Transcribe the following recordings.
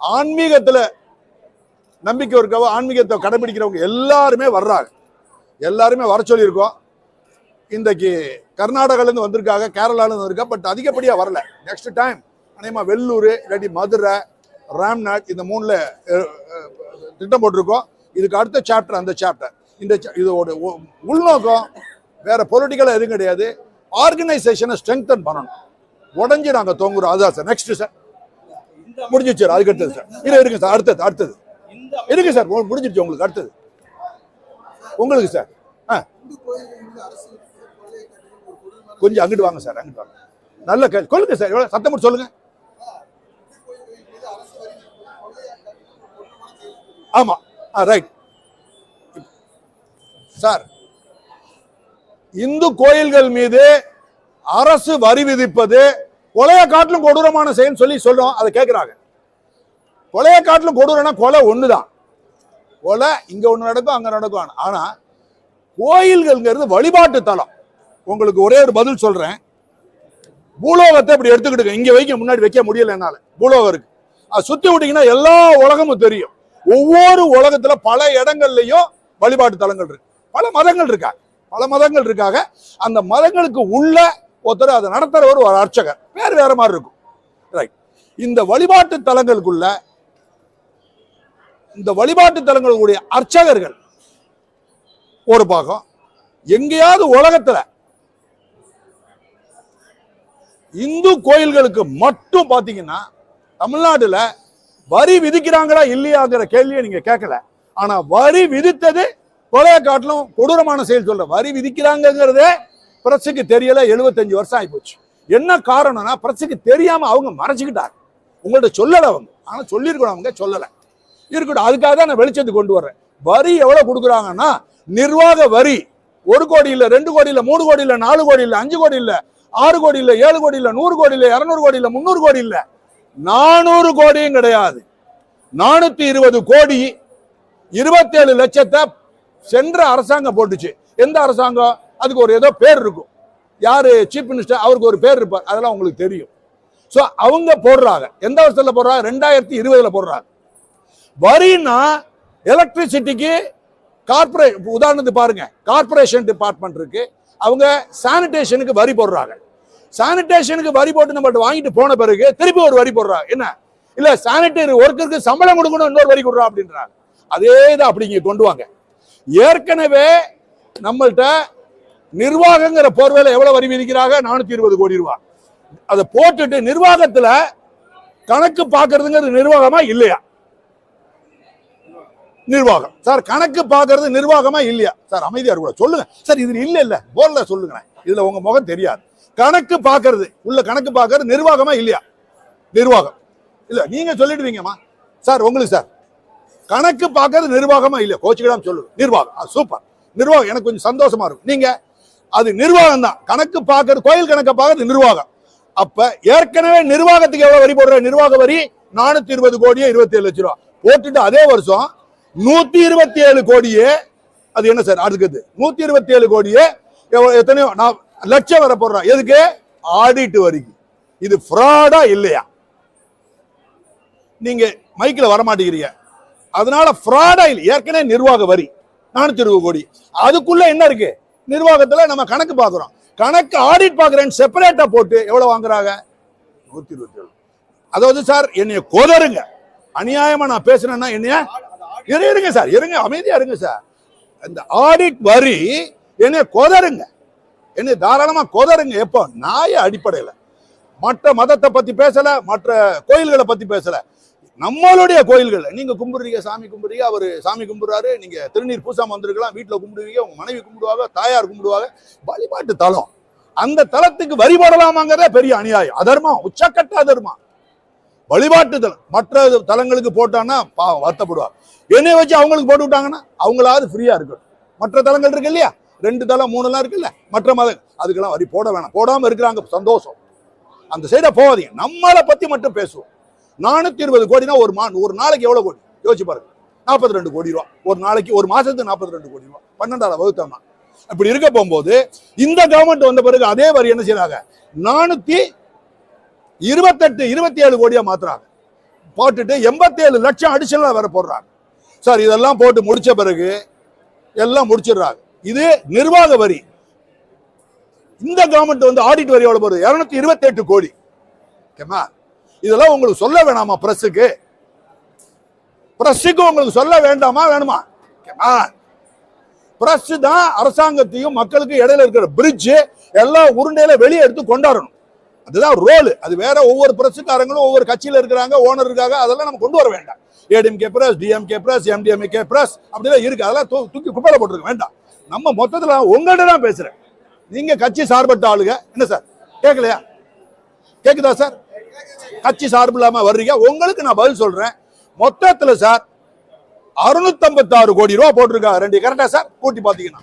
ஆன்மீகத்துல நம்பிக்கை இருக்கவோ ஆன்மீகத்தை கடைபிடிக்கிறவங்க எல்லாருமே வர்றாங்க. எல்லாருமே வர சொல்லியிருக்கோம். இன்றைக்கு கர்நாடகாலேருந்து வந்திருக்காங்க கேரளாலேருந்து வந்திருக்கா பட் அதிகப்படியாக வரல. நெக்ஸ்ட் டைம் அநேகமா வெள்ளூர் இல்லாட்டி மதுரை ராம்நாத் இந்த மூணில் திட்டம் போட்டிருக்கோம். இதுக்கு அடுத்த சாப்டர் அந்த சாப்டர் இந்த இதோட உள்நோக்கம் வேற பொலிட்டிக்கலாக எதுவும் கிடையாது. ஆர்கனைசேஷனை ஸ்ட்ரெங்தன் பண்ணணும். உடஞ்சி நாங்கள் தொங்குறோம். அதான் சார் நெக்ஸ்ட் சார் முடிஞ்சிச்சு சார் அதுக்கு அடுத்தது சார். இல்லை இருக்கு சார் அடுத்தது அடுத்தது. இருக்கு சார் முடிஞ்சிருச்சு உங்களுக்கு அடுத்தது. உங்களுக்கு சார் ஆ. கொஞ்சம் அங்கிட்டு வாங்க சார் அங்கிட்டு வாங்க. நல்ல கேள்வி சொல்லுங்க சார் எவ்வளோ சத்தம் மட்டும் சொல்லுங்க. ஆமாம் ஆ ரைட் சார் இந்து கோயில்கள் மீது அரசு வரி விதிப்பது கொலைய காட்டிலும் கொடூரமான செயல் சொல்லி சொல்றோம் அதை கேட்கிறாங்க கொலைய காட்டிலும் கொடூரம்னா கொலை தான் கொலை இங்கே ஒன்று நடக்கும் அங்கே நடக்கும். ஆனால் கோயில்கள்ங்கிறது வழிபாட்டு தலம். உங்களுக்கு ஒரே ஒரு பதில் சொல்றேன். பூலோகத்தை இப்படி எடுத்துக்கிட்டு இங்கே வைக்க முன்னாடி வைக்க முடியல என்னால். பூலோகம் இருக்கு. அது சுற்றி விட்டிங்கன்னா எல்லா உலகமும் தெரியும். ஒவ்வொரு உலகத்தில் பல இடங்கள்லையும் வழிபாட்டு தலங்கள் இருக்கு. பல மதங்கள் இருக்காங்க பல மதங்கள் இருக்காங்க அந்த மதங்களுக்கு உள்ள ஒருத்தர் அதை நடத்துகிறவர் ஒரு அர்ச்சகர். வேறு வேற மாதிரி இருக்கும். ரைட் இந்த வழிபாட்டு தலங்களுக்குள்ள இந்த வழிபாட்டு தலங்களுடைய அர்ச்சகர்கள் ஒரு பாகம் எங்கேயாவது உலகத்துல இந்து கோயில்களுக்கு மட்டும் பாத்தீங்கன்னா தமிழ்நாடுல வரி விதிக்கிறாங்களா இல்லையாங்கிற கேள்வியை நீங்க கேட்கல. ஆனா வரி விதித்தது கொலையை காட்டிலும் கொடூரமான செயல் சொல்ற. வரி விதிக்கிறாங்கிறதே பிரஸுக்கு தெரியல 75 வருஷம் ஆயிப்போச்சு. என்ன காரணம்னா பிரஸுக்கு தெரியாம அவங்க மறைச்சுக்கிட்டாங்க உங்கள்ட்ட சொல்லலை அவங்க. ஆனால் சொல்லியிருக்கணும் அவங்க சொல்லலை. இருக்கட்டும் அதுக்காக தான் நான் வெளிச்சத்துக்கு கொண்டு வர்றேன். வரி எவ்வளோ கொடுக்குறாங்கன்னா நிர்வாக வரி ஒரு கோடி இல்லை ரெண்டு கோடி இல்லை மூணு கோடி இல்லை நாலு கோடி இல்லை அஞ்சு கோடி இல்லை ஆறு கோடி இல்லை ஏழு கோடி இல்லை நூறு கோடி இல்லை இரநூறு கோடி இல்லை முந்நூறு கோடி இல்லை நானூறு கோடியும் கிடையாது. நானூத்தி இருபது கோடி இருபத்தேழு லட்சத்தை சென்ற அரசாங்கம் போட்டுச்சு. எந்த அரசாங்கம்? அதுக்கு ஒரு ஏதோ பேர் இருக்கும். யார்? சீஃப் மினிஸ்டர் அவருக்கு ஒரு பேர் இருப்பார். அதெல்லாம் உங்களுக்கு தெரியும். ஸோ அவங்க போடுறாங்க. எந்த வருஷத்துல போடுறாங்க? ரெண்டாயிரத்தி இருபதுல போடுறாங்க. வரின்னா எலக்ட்ரிசிட்டிக்கு கார்பரே உதாரணத்துக்கு பாருங்க. கார்பரேஷன் டிபார்ட்மெண்ட் இருக்கு. அவங்க சானிடேஷனுக்கு வரி போடுறாங்க. சானிடேஷனுக்கு வரி போட்டு நம்ம வாங்கிட்டு போன பிறகு திருப்பி ஒரு வரி போடுறாங்க. என்ன? இல்ல சானிட்டரி ஒர்க்கருக்கு சம்பளம் கொடுக்கணும் இன்னொரு வரி கொடுறா அப்படின்றாங்க. அதே தான் அப்படி இங்க கொண்டு வாங்க. ஏற்கனவே நம்மள்கிட்ட நிர்வாகங்கிற போர்வையில எவ்வளவு வரி விதிக்கிறாங்க? நானூத்தி இருபது கோடி ரூபாய் அதை போட்டுட்டு நிர்வாகத்துல கணக்கு பார்க்கறதுங்கிறது நிர்வாகமா இல்லையா? நிர்வாகம். சார் கணக்கு பார்க்கறது நிர்வாகமா இல்லையா? சார் அமைதியா கூட சொல்லுங்க. சார் இதுல இல்ல இல்ல. போர்ல சொல்லுங்க இதுல உங்க முகம் தெரியாது. கணக்கு பார்க்கறது உள்ள கணக்கு பார்க்கறது நிர்வாகமா இல்லையா? நிர்வாகம். இல்ல நீங்க சொல்லிடுவீங்கம்மா. சார் உங்களுக்கு சார் கணக்கு பார்க்கறது நிர்வாகமா இல்லையா? கோச்சுக்கிடாம சொல்லுங்க நிர்வாகம். சூப்பர். நிர்வாகம் எனக்கு கொஞ்சம் சந்தோஷமா இருக்கும். நீங்க? அது நிர்வாகம் தான் கணக்கு பார்க்கறது கோயில் கணக்கை பார்க்கறது நிர்வாகம். அப்ப ஏற்கனவே நிர்வாகத்துக்கு எவ்வளவு வரி போடுற நிர்வாக வரி நானூத்தி இருபது கோடியே இருபத்தி ஏழு லட்சம் ரூபா. போட்டுட்டு அதே வருஷம் நூத்தி இருபத்தி ஏழு கோடியே அது என்ன சார் அடுக்குது. நூத்தி இருபத்தி ஏழு கோடியே எத்தனையோ நான் லட்சம் வர போடுறோம் எதுக்கு? ஆடிட்டு வரிக்கு. இது ஃப்ராடா இல்லையா? நீங்க மைக்கில் வர மாட்டேங்கிறீங்க அதனால ஃப்ராடா இல்லை. ஏற்கனவே நிர்வாக வரி நானூத்தி இருபது கோடி. அதுக்குள்ள என்ன இருக்கு? நிர்வாகத்துல நம்ம கணக்கு பார்க்கிறோம் கணக்கு ஆடிட் பார்க்கறேன்னு செப்பரேட்டா போட்டு எவ்வளவு வாங்குறாங்க? நூத்தி இருபத்தி ஏழு. அதாவது சார் என்னைய கொதருங்க அநியாயமா நான் பேசுறேன்னா என்னைய இரு இருங்க சார் இருங்க அமைதியா இருங்க சார் இந்த ஆடிட் வரி என்னைய கொதருங்க என்னை தாராளமா கொதருங்க எப்போ? நாய அடிப்படையில. மற்ற மதத்தை பத்தி பேசல மற்ற கோயில்களை பத்தி பேசல. நம்மளுடைய கோயில்கள். நீங்க கும்பிடுறீங்க சாமி கும்பிடுறீங்க அவர் சாமி கும்பிடுறாரு நீங்க திருநீர் பூசாம வந்திருக்கலாம் வீட்டில் கும்பிடுவீங்க உங்க மனைவி கும்பிடுவாங்க தாயார் கும்பிடுவாங்க. வழிபாட்டு தலம். அந்த தலத்துக்கு வரிபடலாமாங்கிறதே பெரிய அநியாயம். அதர்மம் உச்சக்கட்ட அதர்மம். வழிபாட்டு தலம். மற்ற தலங்களுக்கு போட்டான்னா பாவம் வருத்தப்படுவார் என்னைய வச்சு அவங்களுக்கு போட்டு விட்டாங்கன்னா அவங்களாவது ஃப்ரீயா இருக்கணும். மற்ற தலங்கள் இருக்கு இல்லையா? ரெண்டு தலம் மூணுலாம் இருக்குல்ல மற்ற மதம் அதுக்கெல்லாம் வரி போட வேணாம். போடாம இருக்கிறாங்க சந்தோஷம். அந்த சைடை போகாதீங்க. நம்மளை பத்தி மட்டும் பேசுவோம். நானூத்தி இருபது கோடினா ஒரு மா ஒரு நாளைக்கு எவ்வளவு கோடி? யோசிச்சு பாருங்க. நாற்பத்தி ரெண்டு கோடி ரூபா. ஒரு நாளைக்கு ஒரு மாசத்துக்கு நாற்பத்தி ரெண்டு கோடி ரூபா. பன்னெண்டாயிரம் வகுத்தம்னா இப்படி இருக்க போகும்போது இந்த கவர்மெண்ட் வந்த பிறகு அதே வரி என்ன செய்யறாங்க நானூத்தி இருபத்தெட்டு இருபத்தி ஏழு கோடியா மாத்துறாங்க. போட்டுட்டு எண்பத்தேழு லட்சம் அடிஷனலா வேற போடுறாங்க. சார் இதெல்லாம் போட்டு முடிச்ச பிறகு எல்லாம் முடிச்சிடுறாங்க. இது நிர்வாக வரி. இந்த கவர்மெண்ட் வந்து ஆடிட் வரி எவ்வளவு போகுது? இருநூத்தி இருபத்தி எட்டு கோடி. ஓகேமா இதெல்லாம் உங்களுக்கு சொல்ல வேணாமா பிரஸுக்கு பிரஸுக்கு உங்களுக்கு சொல்ல வேண்டாமா வேணுமா? பிரஸ் தான் அரசாங்கத்தையும் மக்களுக்கு இடையில இருக்கிற பிரிட்ஜ் எல்லா உருண்டையில வெளியே எடுத்து கொண்டாடணும். அதுதான் ரோல் அது வேற ஒவ்வொரு பிரஸுக்காரங்களும் ஒவ்வொரு கட்சியில இருக்கிறாங்க ஓனர் இருக்காங்க அதெல்லாம் நம்ம கொண்டு வர வேண்டாம். ADMK press DMK press MDMK press அப்படிலாம் இருக்கு. அதெல்லாம் தூ- தூக்கி குப்பையில போட்டுருக்க வேண்டாம். நம்ம மொத்தத்தில் உங்கள்கிட்ட தான் பேசுறேன். நீங்க கட்சி சார்பட்ட ஆளுங்க. என்ன சார்? கேட்கலையா கேக்குதா சார்? கட்சி சார்பு இல்லாம வர்றீங்க. உங்களுக்கு நான் பதில் சொல்றேன். மொத்தத்துல சார் அறுநூத்தம்பத்தாறு கோடி ரூபா போட்டிருக்காங்க. ரெண்டு கரெக்டா சார் கூட்டி பாத்தீங்கன்னா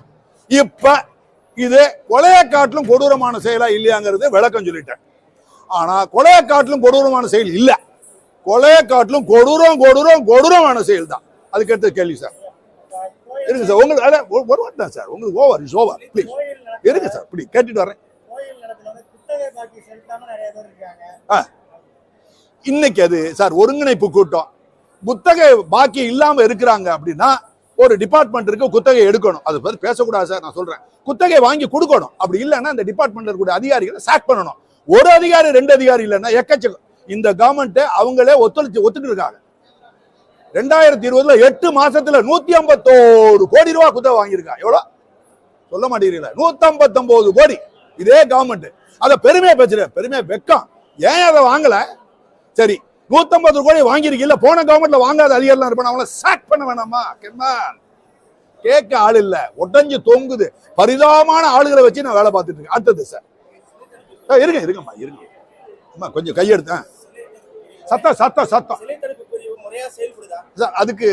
இப்ப இது கொலையை காட்டிலும் கொடூரமான செயலா இல்லையாங்கிறது விளக்கம் சொல்லிட்டேன். ஆனா கொலையை காட்டிலும் கொடூரமான செயல் இல்ல. கொலையை காட்டிலும் கொடூரம் கொடூரம் கொடூரமான செயல் தான். அதுக்கு அடுத்த கேள்வி சார். இருங்க சார் உங்களுக்கு அதான் ஒரு- வார்த்தை தான் சார். உங்களுக்கு ஓவர் இஸ் ஓவர் ப்ளீஸ் இருங்க சார் இப்படி கேட்டுட்டு வரேன். கோயில் இன்னைக்கு அது சார் ஒருங்கிணைப்பு கூட்டம். குத்தகை பாக்கி இல்லாம இருக்கிறாங்க அப்படின்னா ஒரு டிபார்ட்மெண்ட் இருக்கு குத்தகை எடுக்கணும். அது பேர் பேசக்கூடாது சார் நான் சொல்றேன். குத்தகை வாங்கி கொடுக்கணும். அப்படி இல்லைன்னா இந்த டிபார்ட்மெண்ட் இருக்கக்கூடிய அதிகாரிகளை சாக் பண்ணணும். ஒரு அதிகாரி ரெண்டு அதிகாரி இல்லைன்னா எக்கச்சக்கம் இந்த கவர்மெண்ட் அவங்களே ஒத்துழைச்சு ஒத்துட்டு இருக்காங்க. ரெண்டாயிரத்தி இருபதுல எட்டு மாசத்துல நூத்தி ஐம்பத்தோரு கோடி ரூபா குத்தகை வாங்கியிருக்கா. எவ்வளோ? சொல்ல மாட்டேங்கிறீங்களா. நூத்தி ஐம்பத்தொன்பது கோடி. இதே கவர்மெண்ட் அதை பெருமையா பேசுறேன். பெருமையா வெக்கம். ஏன் அதை வாங்கலை? சரி நூத்தம்பது கோடி வாங்கியிருக்கீல்ல போன கவர்மெண்ட்ல வாங்காத அதிகாரம் இருப்பான் அவங்கள சாக் பண்ண வேணாமா? கெம்மான் கேட்க ஆள் இல்ல உடஞ்சு தொங்குது. பரிதாபமான ஆளுகளை வச்சு நான் வேலை பார்த்துட்டு இருக்கேன். அடுத்தது சார் ஆ, இருங்க இருங்கம்மா இருங்க. அம்மா கொஞ்சம் கையெடுத்தேன் சத்தம் சத்தம் சத்தம். சார் அதுக்கு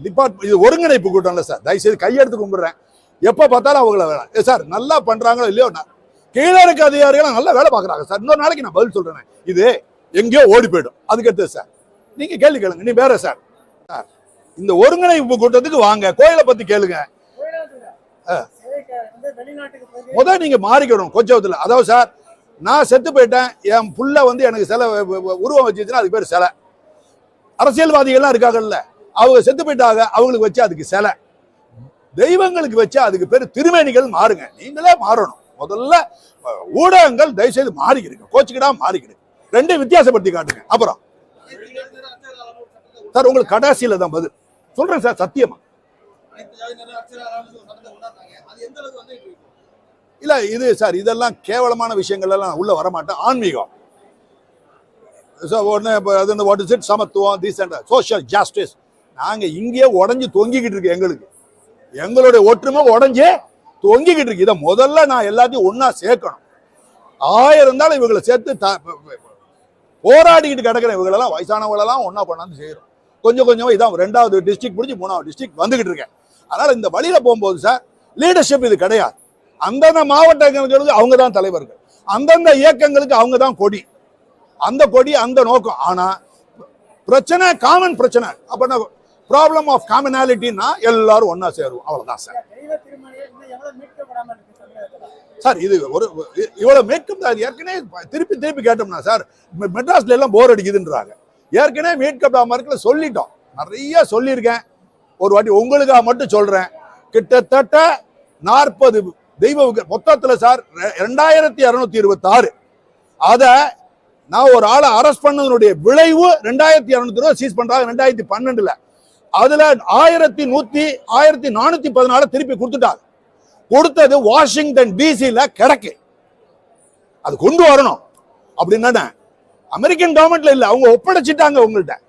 டிபார்ட்மெண்ட் இது ஒருங்கிணைப்பு கூட்டம் இல்லை சார். தயவுசெய்து கையெடுத்து கும்பிடுறேன். எப்போ பார்த்தாலும் அவங்கள வேலை. சார் நல்லா பண்றாங்களோ இல்லையோ நான் கீழே இருக்க அதிகாரிகள் நல்லா வேலை பார்க்குறாங்க. சார் இன்னொரு நாளைக்கு நான் பதில் சொல்றேன். இது எங்கேயோ ஓடி போயிடும். அதுக்கடுத்து சார் நீங்கள் கேள்வி கேளுங்க. நீ வேற சார் சார் இந்த ஒருங்கிணைப்பு கூட்டத்துக்கு வாங்க. கோயிலை பற்றி கேளுங்க. கோயிலாத்துல முதல் நீங்க மாறிக்கணும் கொஞ்சத்துல. அதாவது சார் நான் செத்து போயிட்டேன். என் புள்ள வந்து எனக்கு சிலை உருவம் வச்சுச்சுன்னா அதுக்கு பேர் சிலை. அரசியல்வாதிகள்லாம் இருக்காங்கல்ல அவங்க செத்து போயிட்டாங்க அவங்களுக்கு வச்சு அதுக்கு சிலை. தெய்வங்களுக்கு வச்சு அதுக்கு பேர் திருமேனிகள் மாறுங்க. நீங்களே மாறணும். முதல்ல ஊடகங்கள் தயவுசெய்து மாறிக்கிடுங்க. கோச்சுக்கிடா மாறிக்கிடுங்க. ரெண்டையும் வித்தியாசப்படுத்தி காட்டுங்க. அப்புறம். சார் உங்களுக்கு கடைசியில தான் பதில். சொல்றேன் சார் சத்தியமா. இல்ல இது சார் இதெல்லாம் கேவலமான விஷயங்கள் எல்லாம் உள்ள வரமாட்டேன். ஆன்மீகம். So, உடனே இப்போ அது இந்த வாட் இஸ் இட் சமத்துவம் டீசென்ட் சோஷியல் ஜாஸ்டிஸ் நாங்க இங்கேயே உடஞ்சி தொங்கிக்கிட்டு இருக்கு எங்களுக்கு. எங்களுடைய ஒற்றுமை உடஞ்சே தொங்கிக்கிட்டு இருக்கு. இதை முதல்ல நான் எல்லாத்தையும் ஒன்னா சேர்க்கணும். ஆயிரம் இருந்தாலும் இவங்களை சேர்த்து போராடிக்கிட்டு கிடக்கிற இவங்களெல்லாம் வயசானவங்களெல்லாம் ஒன்றா கொண்டாந்து செய்கிறோம் கொஞ்சம் கொஞ்சமாக இதான் ரெண்டாவது டிஸ்ட்ரிக்ட் முடிஞ்சு மூணாவது டிஸ்ட்ரிக்ட் வந்துகிட்டு இருக்கேன். அதனால் இந்த வழியில் போகும்போது சார் லீடர்ஷிப் இது கிடையாது. அந்தந்த மாவட்டங்களுக்கு அவங்க தான் தலைவர்கள். அந்தந்த இயக்கங்களுக்கு அவங்க தான் கொடி. அந்த கொடி அந்த நோக்கம். ஆனால் பிரச்சனை காமன் பிரச்சனை. அப்ப ப்ராப்ளம் ஆஃப் காமனாலிட்டின்னா எல்லாரும் ஒன்றா சேருவோம். அவ்வளோதான் சார் தெய்வ திருமணிகள் இன்னும் எவ்வளவு மீட்கப்படாம இருக்கு தமிழகத்துல சார் இது ஒரு இவ்வளோ இவ்வளவு தான். ஏற்கனவே திருப்பி திருப்பி கேட்டோம்னா சார் மெட்ராஸ்ல எல்லாம் போர் அடிக்குதுன்றாங்க. ஏற்கனவே மீட்கப் மார்க்கில் சொல்லிட்டோம். நிறைய சொல்லியிருக்கேன். ஒரு வாட்டி உங்களுக்காக மட்டும் சொல்கிறேன் கிட்டத்தட்ட நாற்பது தெய்வ மொத்தத்தில் சார் ரெ- ரெண்டாயிரத்தி இரநூத்தி இருபத்தி ஆறு நான் ஒரு ஆளை அரெஸ்ட் பண்ணதனுடைய விளைவு ரெண்டாயிரத்தி இரநூத்தி ரூபா சீஸ் பண்ணுறாங்க ரெண்டாயிரத்தி பன்னெண்டில். அதில் ஆயிரத்தி நூற்றி ஆயிரத்தி நானூற்றி பதினாலு திருப்பி கொடுத்துட்டாங்க. கொடுத்தது வாஷிங்டன் டிசில கிடக்கு. அது கொண்டு வரணும். அப்படின்னா அமெரிக்கன் கவர்மெண்ட்ல இல்லை. அவங்க ஒப்படைச்சிட்டாங்க உங்கள்கிட்ட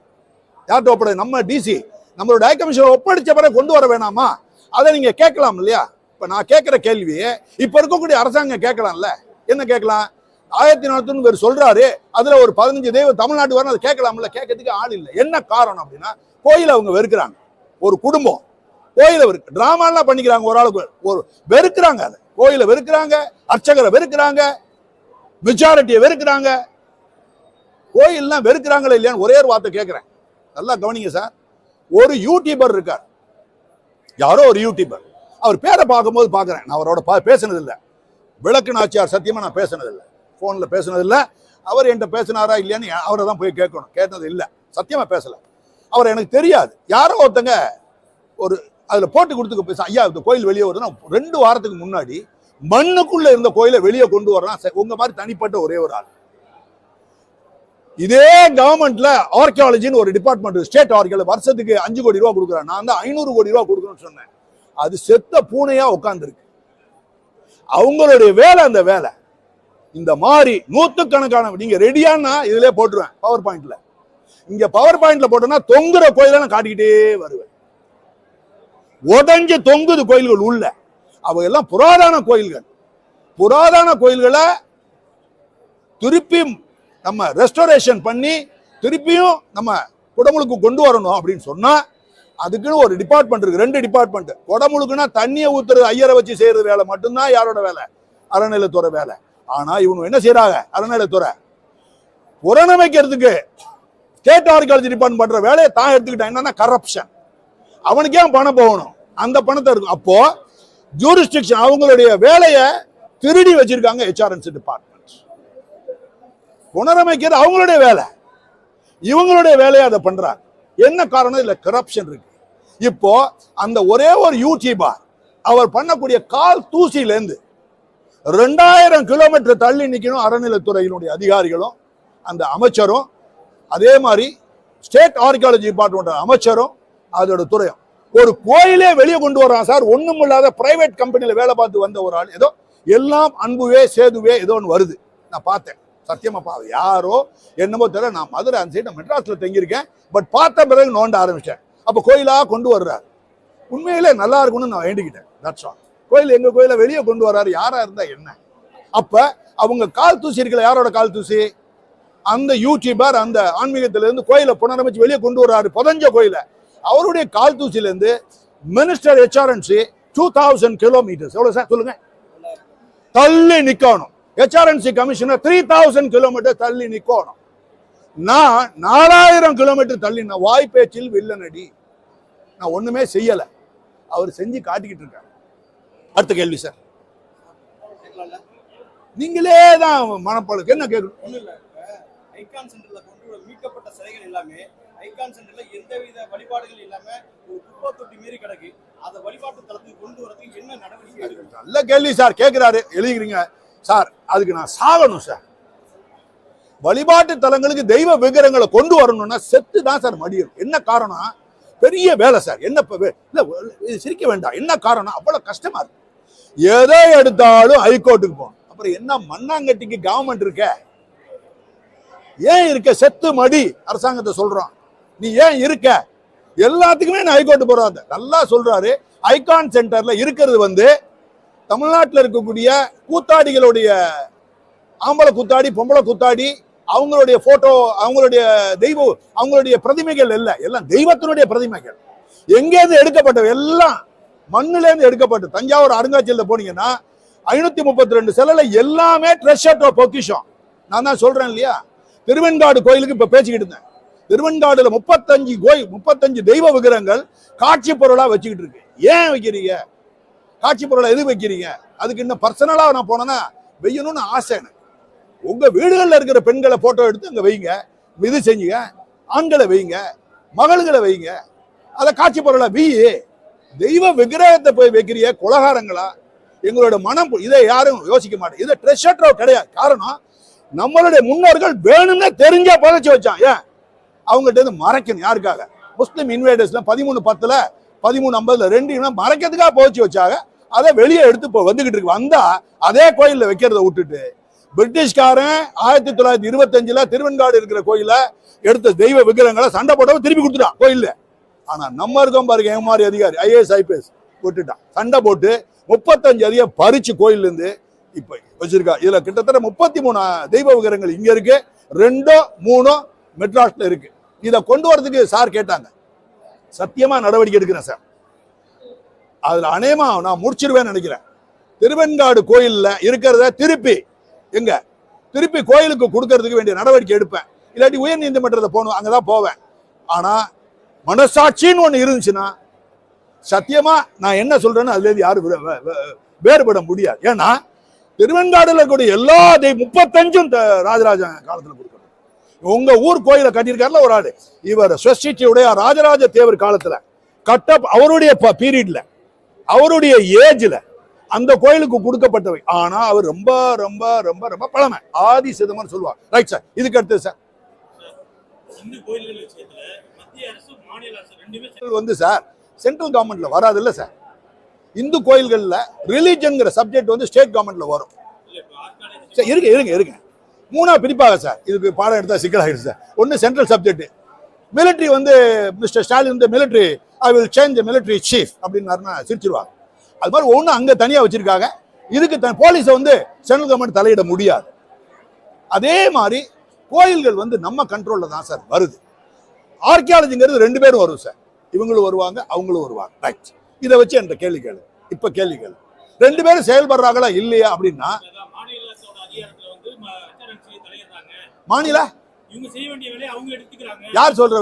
யார்கிட்ட ஒப்படை நம்ம டிசி நம்மளோட ஹை கமிஷனர் ஒப்படைச்ச பிறகு கொண்டு வர வேணாமா? அதை நீங்க கேட்கலாம் இல்லையா? இப்ப நான் கேட்கிற கேள்வி இப்ப இருக்கக்கூடிய அரசாங்கம் கேட்கலாம்ல? என்ன கேட்கலாம்? ஆயிரத்தி நானூத்தி பேர் சொல்றாரு. அதுல ஒரு பதினஞ்சு தெய்வம் தமிழ்நாட்டு வரணும். அதை கேட்கலாம்ல? கேட்கறதுக்கு ஆள் இல்லை. என்ன காரணம் அப்படின்னா கோயிலை அவங்க வெறுக்கிறாங்க. ஒரு குடும்பம். கோயில வெறுக்க டிராமாலாம் பண்ணிக்கிறாங்க ஒரு ஆளுக்கு. ஒரு வெறுக்கிறாங்க அதை. கோயிலை வெறுக்கிறாங்க அர்ச்சகரை வெறுக்கிறாங்க மெஜாரிட்டியை வெறுக்கிறாங்க. கோயில்லாம் வெறுக்கிறாங்களா இல்லையான்னு ஒரே ஒரு வார்த்தை கேட்குறேன். நல்லா கவனிங்க சார். ஒரு யூடியூபர் இருக்கார். யாரோ ஒரு யூடியூபர் அவர் பேரை பார்க்கும்போது பார்க்குறேன். நான் அவரோட பா பேசினதில்லை. விளக்கு நாச்சியார் சத்தியமாக நான் பேசினதில்லை. ஃபோனில் பேசினதில்லை. அவர் என்கிட்ட பேசினாரா இல்லையான்னு அவரை தான் போய் கேட்கணும். கேட்டது இல்லை. சத்தியமாக பேசலை. அவர் எனக்கு தெரியாது. யாரோ ஒருத்தங்க ஒரு அதுல போட்டு கொடுத்துக்க பேச ஐயா இந்த கோயில் வெளியே வருதுன்னா ரெண்டு வாரத்துக்கு முன்னாடி மண்ணுக்குள்ள இருந்த கோயிலை வெளியே கொண்டு வரலாம். உங்கள் உங்க மாதிரி தனிப்பட்ட ஒரே ஒரு ஆள். இதே கவர்மெண்ட்ல ஆர்கியாலஜின்னு ஒரு டிபார்ட்மெண்ட் ஸ்டேட் ஆர்கியாலஜி வருஷத்துக்கு அஞ்சு கோடி ரூபா கொடுக்குறேன் நான் தான் ஐநூறு கோடி ரூபா கொடுக்கணும்னு சொன்னேன். அது செத்த பூனையா உட்காந்துருக்கு அவங்களுடைய வேலை அந்த வேலை. இந்த மாதிரி நூற்றுக்கணக்கான நீங்க ரெடியானா இதுல போட்டுருவேன் பவர் பாயிண்ட்ல இங்க பவர் பாயிண்ட்ல போட்டோம்னா தொங்குற கோயில நான் காட்டிக்கிட்டே வருவேன். உடஞ்சு தொங்குது கோயில்கள் உள்ள. அவையெல்லாம் புராதன கோயில்கள். புராதன கோயில்களை திருப்பி நம்ம ரெஸ்டோரேஷன் பண்ணி திருப்பியும் நம்ம குடமுழுக்கு கொண்டு வரணும் அப்படின்னு சொன்னா அதுக்குன்னு ஒரு டிபார்ட்மெண்ட் இருக்கு. ரெண்டு டிபார்ட்மெண்ட் குடமுழுக்குன்னா தண்ணியை ஊத்துறது ஐயரை வச்சு செய்யறது வேலை மட்டும்தான் யாரோட வேலை? அறநிலைத்துறை வேலை. ஆனா இவங்க என்ன செய்யறாங்க அறநிலைத்துறை புறநமைக்கிறதுக்கு ஸ்டேட் ஆர்காலஜி டிபார்ட்மெண்ட் பண்ற வேலையை தான் எடுத்துக்கிட்டான். என்னன்னா கரப்ஷன் அவனுக்கே பணம் போகணும்? அந்த பணத்தை இருக்கும் அப்போ ஜூரிஸ்டிக்ஷன் அவங்களுடைய வேலையை திருடி வச்சிருக்காங்க ஹெச்ஆர்என்சி டிபார்ட்மெண்ட் புனரமைக்கிறது அவங்களுடைய வேலை. இவங்களுடைய வேலையை அதை பண்றாங்க. என்ன காரணம்? இல்லை கரப்ஷன் இருக்கு. இப்போ அந்த ஒரே ஒரு யூடியூபர் அவர் பண்ணக்கூடிய கால் தூசியிலேருந்து ரெண்டாயிரம் கிலோமீட்டர் தள்ளி நிற்கணும் அறநிலைத்துறையினுடைய அதிகாரிகளும் அந்த அமைச்சரும் அதே மாதிரி ஸ்டேட் ஆர்கியாலஜி டிபார்ட்மெண்ட் அமைச்சரும் அதோட துறையும். ஒரு கோயிலே வெளியே கொண்டு வரான் சார். ஒன்றும் இல்லாத பிரைவேட் கம்பெனியில் வேலை பார்த்து வந்த ஒரு ஆள். ஏதோ எல்லாம் அன்புவே சேதுவே ஏதோ ஒன்று வருது. நான் பார்த்தேன். சத்தியமா பா யாரோ என்னமோ தெரியல. நான் மதுரை அந்த சைடு மெட்ராஸில் தங்கியிருக்கேன். பட் பார்த்த பிறகு நோண்ட ஆரம்பித்தேன் அப்போ கோயிலாக கொண்டு வர்றாரு. உண்மையிலே நல்லா இருக்கும்னு நான் வேண்டிக்கிட்டேன். தட்ஸ் ஆல் கோயில் எங்கள் கோயிலை வெளியே கொண்டு வர்றாரு. யாராக இருந்தால் என்ன? அப்போ அவங்க கால் தூசி இருக்கல யாரோட கால் தூசி? அந்த யூடியூபர் அந்த ஆன்மீகத்துல இருந்து கோயிலை புனரமைச்சு வெளியே கொண்டு வர்றாரு. புதஞ்ச கோயிலை. அவருடைய கால் தூசிலிருந்து minister HRNC two thousand kilometers எவ்வளோ சார் சொல்லுங்க. தள்ளி நிற்கணும் HRNC commissioner three thousand kilometer தள்ளி நிற்கணும் நான் நாலாயிரம் கிலோமீட்டர் தள்ளி நான் வாய்ப்பேச்சில் வில்லனடி. நான் ஒன்றுமே செய்யலை. அவர் செஞ்சு காட்டிக்கிட்டு இருக்காரு. அடுத்த கேள்வி சார் நீங்களே தான் மனப்பாளுக்கு என்ன கேட்கணும் ஒண்ணும் இல்ல எல்லாமே ஐகான் சென்டர்ல எந்தவித வழிபாடுகள் இல்லாம ஒரு குப்பை தொட்டி மாரி கிடக்கு. அதை வழிபாட்டு தளத்துக்கு கொண்டு வரதுக்கு என்ன நடவடிக்கை எடுக்கணும்? நல்ல கேள்வி சார். கேட்கிறாரு எழுதிக்கிறீங்க. சார் அதுக்கு நான் சாகணும் சார். வழிபாட்டு தலங்களுக்கு தெய்வ விக்கிரங்களை கொண்டு வரணும்னா செத்து தான் சார் மடியும் என்ன காரணம் பெரிய வேலை சார். என்ன இப்ப இது சிரிக்க வேண்டாம். என்ன காரணம் அவ்வளவு கஷ்டமா இருக்கு. எதை எடுத்தாலும் ஹைகோர்ட்டுக்கு போகணும். அப்புறம் என்ன மண்ணாங்கட்டிக்கு கவர்மெண்ட் இருக்க? ஏன் இருக்க? செத்து மடி. அரசாங்கத்தை சொல்றோம். நீ ஏன் இருக்க? எல்லாத்துக்குமே நான் ஹைகோர்ட் போறாங்க நல்லா சொல்றாரு. ஐகான் சென்டர்ல இருக்கிறது வந்து தமிழ்நாட்டில் இருக்கக்கூடிய கூத்தாடிகளுடைய ஆம்பளை கூத்தாடி பொம்பளை கூத்தாடி அவங்களுடைய போட்டோ அவங்களுடைய தெய்வ அவங்களுடைய பிரதிமைகள் இல்லை. எல்லாம் தெய்வத்தினுடைய பிரதிமைகள். எங்கேருந்து எடுக்கப்பட்டவை? எல்லாம் மண்ணிலேருந்து எடுக்கப்பட்டு தஞ்சாவூர் அருங்காட்சியில் போனீங்கன்னா ஐநூத்தி முப்பத்தி ரெண்டு சிலையில எல்லாமே ட்ரெஷர்டோ பொக்கிஷம் நான் தான் சொல்றேன் இல்லையா? திருவெண்காடு கோயிலுக்கு இப்ப பேசிக்கிட்டு இருந்தேன். திருவெண்காடுல முப்பத்தஞ்சு கோயில் முப்பத்தஞ்சு தெய்வ விக்கிரங்கள் காட்சி பொருளா வச்சுக்கிட்டு இருக்கு. ஏன் வைக்கிறீங்க? காட்சி பொருளை எது வைக்கிறீங்க? அதுக்கு இன்னும் பர்சனலா நான் போனேன்னா வெய்யணும்னு ஆசை எனக்கு. உங்க வீடுகளில் இருக்கிற பெண்களை போட்டோ எடுத்து அங்க வைங்க. இது செஞ்சுங்க. ஆண்களை வைங்க. மகள்களை வைங்க. அதை காட்சி பொருளை வி. தெய்வ விக்கிரகத்தை போய் வைக்கிறிய குலகாரங்களா? எங்களோட மனம் இதை யாரும் யோசிக்க மாட்டேன். இதை ட்ரெஷர்ட்ரோ கிடையாது. காரணம் நம்மளுடைய முன்னோர்கள் வேணும்னே தெரிஞ்சா புதைச்சி வச்சான். ஏன்? அவங்ககிட்ட இருந்து மறைக்கணும். யாருக்காக? முஸ்லீம் இன்வைடர்ஸ்ல பதிமூணு பத்துல பதிமூணு ஐம்பதுல ரெண்டு மறைக்கிறதுக்காக போச்சு வச்சாங்க. அதை வெளியே எடுத்து இப்போ வந்துகிட்டு இருக்கு. வந்தா அதே கோயிலில் வைக்கிறத விட்டுட்டு பிரிட்டிஷ்காரன் ஆயிரத்தி தொள்ளாயிரத்தி இருபத்தஞ்சுல திருவெண்காடு இருக்கிற கோயில எடுத்த தெய்வ விக்கிரங்களை சண்டை போட்டவன் திருப்பி கொடுத்துட்டான் கோயில்ல. ஆனா நம்ம இருக்கோம் பாருங்க ஏமாரி அதிகாரி ஐஏஎஸ் ஐபிஎஸ் விட்டுட்டான். சண்டை போட்டு முப்பத்தஞ்சு அதிகம் பறிச்சு கோயில்ல இருந்து இப்ப வச்சிருக்கா. இதுல கிட்டத்தட்ட முப்பத்தி மூணு தெய்வ விக்கிரங்கள் இங்க இருக்கு ரெண்டோ மூணோ மெட்ராஸ்ல இருக்கு. இதை கொண்டு வரதுக்கு சார் கேட்டாங்க. சத்தியமா நடவடிக்கை எடுக்கிறேன் சார். அதுல அநேமா நான் முடிச்சிருவேன்னு நினைக்கிறேன். திருவெண்காடு கோயில்ல இருக்கிறத திருப்பி எங்க? திருப்பி கோயிலுக்கு கொடுக்கறதுக்கு வேண்டிய நடவடிக்கை எடுப்பேன். இல்லாட்டி உயர் நீதிமன்றத்தை போகணும் அங்கதான் போவேன். ஆனா மனசாட்சின்னு ஒண்ணு இருந்துச்சுன்னா சத்தியமா நான் என்ன சொல்றேன்னு அதுல இருந்து யாரும் வே- வே- வேறுபட முடியாது. ஏன்னா திருவெண்காடுல கூடிய எல்லா முப்பத்தஞ்சும் ராஜராஜ காலத்துல கொடுக்கணும். உங்க ஊர் கோயிலை கட்டியிருக்காருல ஒரு ஆளு. இவர் ஸ்வஸ்டிச்சியுடைய ராஜராஜ தேவர் காலத்துல கட்ட அவருடைய பீரியட்ல அவருடைய ஏஜ்ல அந்த கோயிலுக்கு கொடுக்கப்பட்டவை ஆனா அவர் ரொம்ப ரொம்ப ரொம்ப ரொம்ப பழமை. ஆதி சிதம்பரம் சொல்லுவார். ரைட் சார் இதுக்கு அடுத்து சார் வந்து சார் சென்ட்ரல் கவர்மெண்ட்ல வராது இல்ல சார் இந்து கோயில்கள்ல ரிலிஜன்ங்கிற சப்ஜெக்ட் வந்து ஸ்டேட் கவர்மெண்ட்ல வரும். இருங்க இருங்க இருங்க. மூணாக பிரிப்பாக சார். இதுக்கு பாடம் எடுத்தால் சிக்கலாகிடுது சார். ஒன்று சென்ட்ரல் சப்ஜெக்ட் மிலிட்ரி வந்து மிஸ்டர் ஸ்டாலின் வந்து military I will change military chief அப்படின்னாருன்னா சிரிச்சிருவாங்க. அது மாதிரி ஒன்று அங்கே தனியாக வச்சுருக்காங்க. இதுக்கு த போலீஸை வந்து சென்ட்ரல் கவர்மெண்ட் தலையிட முடியாது. அதே மாதிரி கோயில்கள் வந்து நம்ம கண்ட்ரோலில் தான் சார் வருது. ஆர்கியாலஜிங்கிறது ரெண்டு பேரும் வரும் சார். இவங்களும் வருவாங்க அவங்களும் வருவாங்க. ரைட் இதை வச்சு என்ற கேள்வி கேளு. இப்போ கேள்வி கேளு. ரெண்டு பேரும் செயல்படுறாங்களா இல்லையா அப்படின்னா மாநில? யார் சொல்ற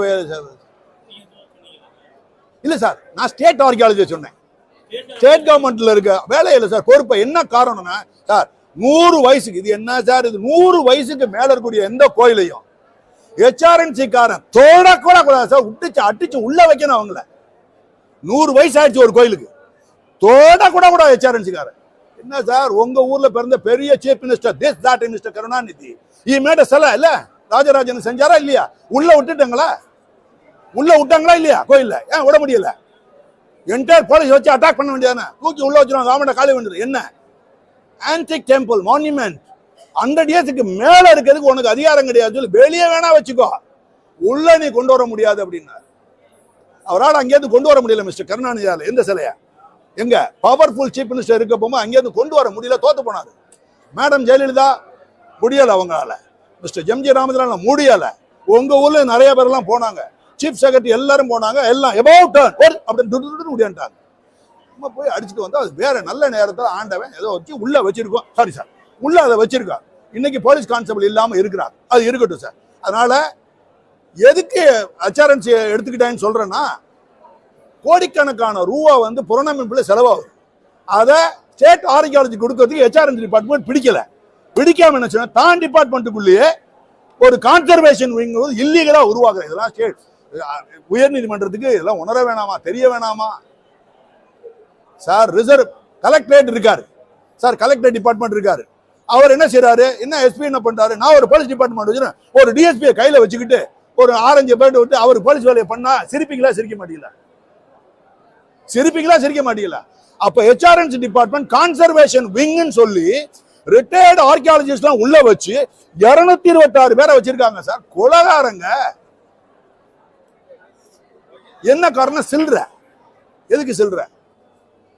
இல்ல சார் நான் ஸ்டேட் ஆர்கியாலஜி சொன்னேன். ஸ்டேட் கவர்மெண்ட்ல இருக்க வேலை இல்லை சார் பொறுப்பு என்ன காரணம்னா சார் நூறு வயசுக்கு இது என்ன சார் இது நூறு வயசுக்கு மேல இருக்கக்கூடிய எந்த கோயிலையும் ஹெச்ஆர்என்சி காரன் தோட கூட கூடாது சார் விட்டுச்சு அடிச்சு உள்ள வைக்கணும் அவங்கள. நூறு வயசு ஆயிடுச்சு ஒரு கோயிலுக்கு. தோட கூட கூட ஹெச்ஆர்என்சி காரன் என்ன சார் உங்க ஊர்ல பிறந்த பெரிய chief minister this that minister Karunanidhi. மேட சிலை இல்ல? ராஜராஜன் செஞ்சாரா இல்லையா? உள்ள விட்டுட்டாங்களா? உள்ள விட்டாங்களா இல்லையா? கோயில்ல. ஏன் விட முடியல? என்டையர் போலீஸ் வச்சு அட்டாக் பண்ண வேண்டியதானே தூக்கி உள்ள வச்சிருவாங்க கவர்மெண்ட் காலி வேண்டியது என்ன? ஆன்டிக் டெம்பிள் மான்யூமெண்ட் ஹண்ட்ரட் இயர்ஸுக்கு மேல இருக்கிறதுக்கு உனக்கு அதிகாரம் கிடையாது சொல்லி வெளியே வேணா வச்சுக்கோ. உள்ள நீ கொண்டு வர முடியாது அப்படின்னா அவரால் அங்கேருந்து கொண்டு வர முடியல மிஸ்டர் கருணாநிதியால். எந்த சிலையா? எங்க? பவர்ஃபுல் சீஃப் மினிஸ்டர் இருக்க போகும்போது அங்கேயிருந்து கொண்டு வர முடியல தோத்து போனாரு. மேடம் ஜெயலலிதா முடியல அவங்களால. மிஸ்டர் எம்ஜி ராமச்சந்திரன் முடியல. உங்க ஊர்ல நிறைய பேர்லாம் போனாங்க. சீஃப் செக்ரட்டரி எல்லாரும் போனாங்க. எல்லாம் எபவுட் டர்ன் அப்படின்னு துடு துடுன்னு முடியாண்டாங்க நம்ம போய் அடிச்சுட்டு வந்தால் அது வேற நல்ல நேரத்தில் ஆண்டவன் ஏதோ வச்சு உள்ள வச்சிருக்கோம். சாரி சார் உள்ள அதை வச்சிருக்கா இன்னைக்கு போலீஸ் கான்ஸ்டபிள் இல்லாமல் இருக்கிறாங்க அது இருக்கட்டும் சார் அதனால எதுக்கு அச்சாரன்சி எடுத்துக்கிட்டேன்னு சொல்கிறேன்னா கோடிக்கணக்கான ரூபா வந்து புறநமைப்பில் செலவாகுது. அதை ஸ்டேட் ஆர்கியாலஜி கொடுக்கறதுக்கு ஹெச்ஆர்என்சி டிபார்ட்மெண்ட் பிடிக்கல. பிடிக்காம என்ன சொன்னா தான் டிபார்ட்மெண்ட்டுக்குள்ளேயே ஒரு கான்சர்வேஷன் விங் இல்லீகலா உருவாக்குற இதெல்லாம் ஸ்டேட் உயர் நீதிமன்றத்துக்கு இதெல்லாம் உணர வேணாமா? தெரிய வேணாமா? சார் ரிசர்வ் கலெக்டரேட் இருக்காரு. சார் கலெக்டர் டிபார்ட்மெண்ட் இருக்காரு. அவர் என்ன செய்யறாரு என்ன எஸ்பி என்ன பண்றாரு? நான் ஒரு போலீஸ் டிபார்ட்மெண்ட் வச்சுருக்கேன் ஒரு டிஎஸ்பியை கையில வச்சுக்கிட்டு ஒரு ஆரஞ்சு பேர்டு விட்டு அவர் போலீஸ் வேலையை பண்ணா சிரிப்பீங்களா? சிரிக்க மாட்டீங்களா? சிரிப்பீங்களா? சிரிக்க மாட்டீங்களா? அப்ப ஹெச்ஆர்என்சி டிபார்ட்மெண்ட் கான்சர்வேஷன் விங்னு சொல்லி ரிட்டையர்டு ஆர்கியாலஜிஸ்ட்லாம் உள்ள வச்சு இருநூத்தி இருபத்தாறு பேரை வச்சிருக்காங்க சார். கொலகாரங்க. என்ன காரணம் சில்ற எதுக்கு சில்ற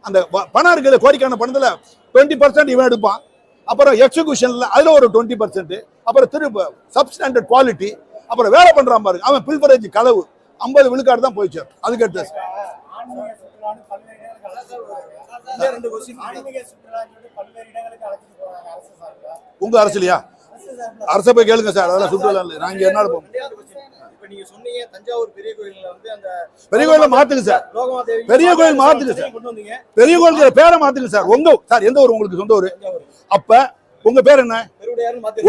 அந்த ப- பணம் இருக்குது கோரிக்கையான பணத்துல டுவெண்ட்டி பர்சன்ட் இவன் எடுப்பான். அப்புறம் எக்ஸிகியூஷன்ல அதுல ஒரு டுவெண்ட்டி பர்சன்ட் அப்புறம் திரும்ப சப்ஸ்டாண்டர்ட் குவாலிட்டி அப்புறம் வேலை பண்ணுறான் பாருங்க. அவன் பில்பரேஜ் களவு ஐம்பது விழுக்காடு தான் போயிடுச்சு. அதுக்கு அடுத்து உங்க அரசுலையா? அரசு போய் கேளுங்க சார். அதெல்லாம் சுற்றுலா இல்லை நாங்க என்னால போவோம் பெரிய கோயில மாத்துங்க சார். பெரிய கோயில் மாத்துங்க சார். பெரிய கோயிலுக்கு பேரை மாத்துங்க சார். உங்க சார் எந்த ஊர் உங்களுக்கு சொந்த ஊர்? அப்ப உங்க பேர் என்ன?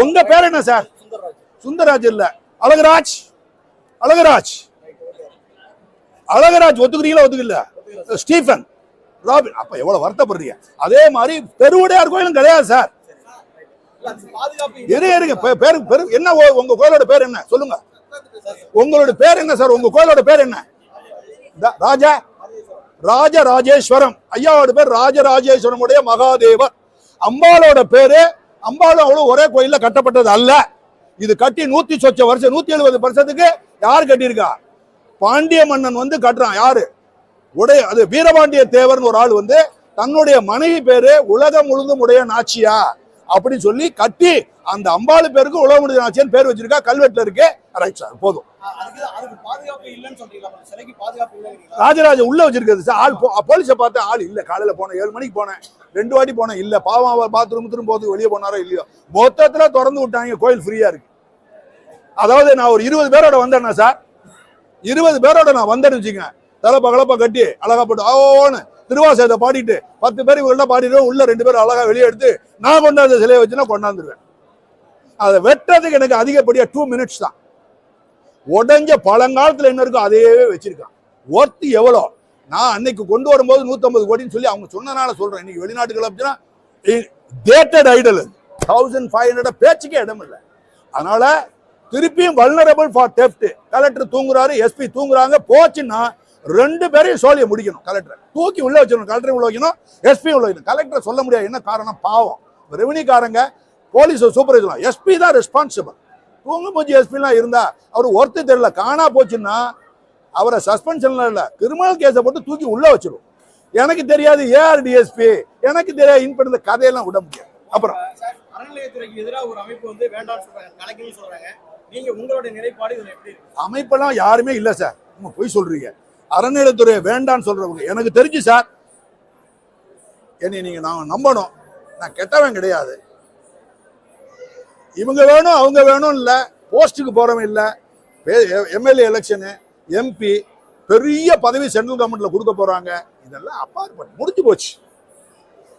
உங்க பேர் என்ன சார்? சுந்தரராஜ். சுந்தரராஜ் இல்ல. அழகராஜ். அழகராஜ். அழகராஜ் ஒத்துக்கிறீங்களா ஒத்துக்கல? ஸ்டீஃபன். ராபின் அப்ப எவ்வளவு வருத்தப்படுறீங்க? அதே மாதிரி பெருவுடையார் கோயிலும் கிடையாது சார் இருங்க பே- பேரு பேரு என்ன உங்க கோயிலோட பேர் என்ன? சொல்லுங்க. உங்களோட பேர் என்ன சார் உங்க கோயிலோட பேர் என்ன? ராஜா? ராஜராஜேஸ்வரம். ஐயாவோட பேர் ராஜராஜேஸ்வரம் உடைய மகாதேவர். அம்பாளோட பேரு அம்பாளும் அவ்வளவு ஒரே கோயில்ல கட்டப்பட்டது அல்ல. இது கட்டி நூத்தி சொச்ச வருஷம் நூத்தி எழுபது வருஷத்துக்கு யார் கட்டியிருக்கா? பாண்டிய மன்னன் வந்து கட்டுறான். யாரு? உடைய அது வீரபாண்டிய தேவர்னு ஒரு ஆள் வந்து தன்னுடைய மனைவி பேரு உலகம் முழுதும் உடைய நாச்சியா அப்படின்னு சொல்லி கட்டி அந்த அம்பாளு பேருக்கு உலகம் முழுதும் நாச்சியான்னு பேர் வச்சிருக்கா கல்வெட்டுல இருக்கு. ரைட் சார் போதும். ராஜராஜ உள்ள வச்சிருக்கிறது சார் ஆள் போலீஸை பார்த்தா ஆள் இல்ல. காலையில போனேன் ஏழு மணிக்கு போனேன். ரெண்டு வாட்டி போனேன் இல்ல. பாவம் அவர் பாத்ரூம் திரும்ப போறதுக்கு வெளியே போனாரோ இல்லையோ. மொத்தத்துல திறந்து விட்டாங்க கோயில் ஃப்ரீயா இருக்கு. அதாவது நான் ஒரு இருபது பேரோட வந்தேன்னா சார் இருபது பேரோட நான் வந்தேன்னு வச்சுக்கேன் தலப்பா கலப்பா கட்டி அழகா போட்டு ஓன்னு திருவாசகத்தை பாடிட்டு பத்து பேர் இவங்கள்ட்ட பாடிடுவோம். உள்ள ரெண்டு பேரும் அழகா வெளியே எடுத்து நான் கொண்டாந்த சிலையை வச்சுன்னா கொண்டாந்துருவேன். அதை வெட்டுறதுக்கு எனக்கு அதிகப்படியாக டூ மினிட்ஸ் தான். உடஞ்ச பழங்காலத்தில் என்ன இருக்கோ அதையவே வச்சிருக்கான். ஒர்த்து எவ்வளோ? நான் அன்னைக்கு கொண்டு வரும்போது 150 கோடின்னு சொல்லி அவங்க சொன்னனால சொல்கிறேன் இன்னைக்கு வெளிநாட்டுகள் அப்படின்னா dated idle thousand five hundred பேச்சுக்கே இடம் இல்லை. அதனால திருப்பியும் வல்னரபிள் ஃபார் டெஃப்ட் கலெக்டர் தூங்குறாரு எஸ்பி தூங்குறாங்க போச்சுன்னா ரெண்டு பேரையும் சோழிய முடிக்கணும் கலெக்டர் தூக்கி உள்ள வச்சிடணும் கலெக்டர் உள்ள வைக்கணும் எஸ்பி உள்ள வைக்கணும். கலெக்டர் சொல்ல முடியாது என்ன காரணம்? பாவம். ரெவன்யூக்காரங்க போலீஸ் சூப்பர்வைசர் எஸ்பி தான் ரெஸ்பான்சிபிள் தூங்கு மூஞ்சி எஸ்பிலாம் இருந்தா அவர் ஒருத்தர் தெரியல. காணா போச்சுன்னா அவரை சஸ்பென்ஷன்ல இல்ல. கிரிமினல் கேஸை போட்டு தூக்கி உள்ள வச்சிடும். எனக்கு தெரியாது ஏஆர் டிஎஸ்பி எனக்கு தெரியாது இன்படுத்த கதையெல்லாம் விட முடியாது. அப்புறம். அறநிலையத்துறைக்கு எதிராக ஒரு அமைப்பு வந்து வேண்டாம்னு சொல்றாங்க நீங்க உங்களுடைய நிலைப்பாடு இதுல எப்படி அமைப்பெல்லாம் யாருமே இல்ல சார். பொய் சொல்றீங்க. அறநிலைத்துறையை வேண்டான்னு சொல்றவங்க. எனக்கு தெரிஞ்சு சார் என்னை நீங்க நான் நம்பணும். நான் கெட்டவன் கிடையாது. இவங்க வேணும் அவங்க வேணும் இல்லை. போஸ்ட்டுக்கு போறவன் இல்லை. எம்எல்ஏ எலெக்ஷனு எம்பி பெரிய பதவி சென்ட்ரல் கவர்மெண்ட்ல கொடுக்க போறாங்க. இதெல்லாம் அப்பாற்பட்டு முடிஞ்சு போச்சு.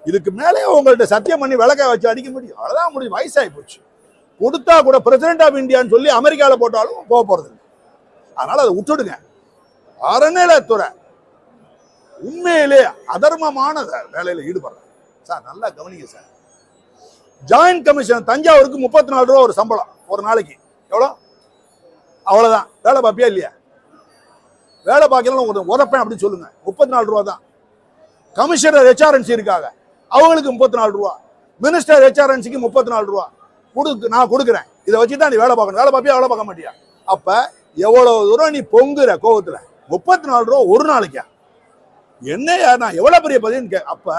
இதுக்கு மேலே உங்கள்கிட்ட சத்தியம் பண்ணி விளக்க வச்சு அடிக்க முடியும். அவ்வளோதான் முடியும் வயசாகி போச்சு. கொடுத்தா கூட பிரசிடென்ட் ஆஃப் இந்தியான்னு சொல்லி அமெரிக்காவில் போட்டாலும் போக போகிறது இல்லை. அதனால அதை விட்டுடுங்க. அறநிலைத்துறை உண்மையிலே அதர்மமான வேலையில ஈடுபடுறாங்க. சார் நல்லா கவனிங்க சார். ஜாயின்ட் கமிஷன் தஞ்சாவூருக்கு முப்பத்தி நாலு ரூபா ஒரு சம்பளம் ஒரு நாளைக்கு. எவ்வளோ? அவ்வளவுதான். வேலை பார்ப்பியா இல்லையா? வேலை பார்க்கலாம் உங்களுக்கு உதப்பேன் அப்படின்னு சொல்லுங்க. முப்பத்தி நாலு ரூபா தான். கமிஷனர் ஹெச்ஆர்என்சி இருக்காங்க. அவங்களுக்கு முப்பத்தி நாலு ரூபா. மினிஸ்டர் ஹெச்ஆர்என்சிக்கு முப்பத்தி நாலு ரூபா. கொடுக்கு நான் கொடுக்குறேன். இதை வச்சு தான் நீ வேலை பார்க்கணும். வேலை பார்ப்பியா வேலை பார்க்க மாட்டியா? அப்ப எவ்வளவு தூரம் நீ பொங்குற கோவத்துல? முப்பத்தி நாலு ரூபா ஒரு நாளைக்கா? என்னையா நான் எவ்வளோ பெரிய பதின்னு கே அப்ப